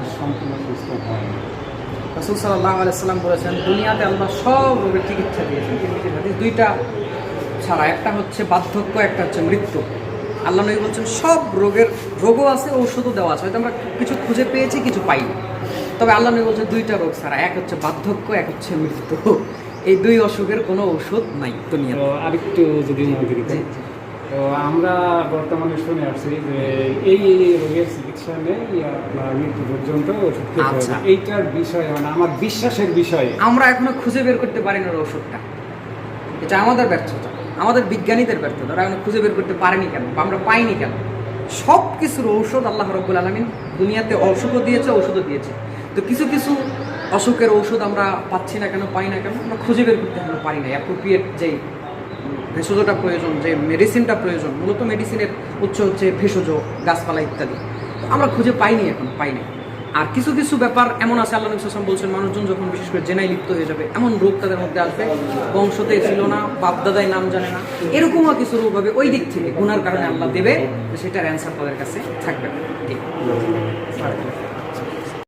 মানুষ সম্পূর্ণ সুস্থ হয়। রসুল সাল্লাহ আলাইসাল্লাম বলেছেন দুনিয়াতে আল্লাহ সব রোগের চিকিৎসা দিয়েছেন। হাদিস দুইটা ছাড়া একটা হচ্ছে বার্ধক্য একটা হচ্ছে মৃত্যু। আল্লাহ নবী বলছেন সব রোগের রোগও আছে ঔষধও দেওয়া আছে হয়তো আমরা কিছু খুঁজে পেয়েছি কিছু পাইনি। তবে আল্লাহ নবী বলছেন দুইটা রোগ ছাড়া এক হচ্ছে বার্ধক্য এক হচ্ছে মৃত্যু। এই দুই অসুখের কোনো ঔষধ নাই দুনিয়াতে। তো আরেকটু যদি জি। তো আমরা বর্তমানে শুনে আসছি যে এই রোগের চিকিৎসা নেই আপনার মৃত্যু পর্যন্ত ওষুধ। আচ্ছা। এইটার বিষয়ে মানে আমার বিশ্বাসের বিষয়ে। আমরা এখনও খুঁজে বের করতে পারিনি ওর ওষুধটা। এটা আমাদের ব্যর্থতা। আমাদের বিজ্ঞানীদের ব্যর্থতা। ওরা এখনও খুঁজে বের করতে পারেনি কেন? বা আমরা পাইনি কেন? সব কিছুর ঔষধ আল্লাহ রব্বুল আলমিন দুনিয়াতে অসুখও দিয়েছে ঔষধও দিয়েছে। তো কিছু কিছু অসুখের ঔষধ আমরা পাচ্ছি না কেন পাই না কেন আমরা খুঁজে বের করতে এখনও পারি না অ্যাপ্রোপ্রিয়েট যেই ভেষজটা প্রয়োজন, যে মেডিসিনটা প্রয়োজন, মূলত মেডিসিনের উৎস হচ্ছে ভেষজ, গাছপালা ইত্যাদি। তো আমরা খুঁজে পাইনি এখন, পাইনি। আর কিছু কিছু ব্যাপার এমন আছে, আল্লাহ নবী বলছেন, মানুষজন যখন বিশেষ করে জেনাই লিপ্ত হয়ে যাবে, এমন রোগ তাদের মধ্যে আসবে, বংশতে ছিল না, বাপদাদাই নাম জানে না। এরকমও কিছু রোগ হবে ওই দিক থেকে, গুনার কারণে আল্লাহ দেবে সেটার অ্যান্সার তাদের কাছে থাকবে।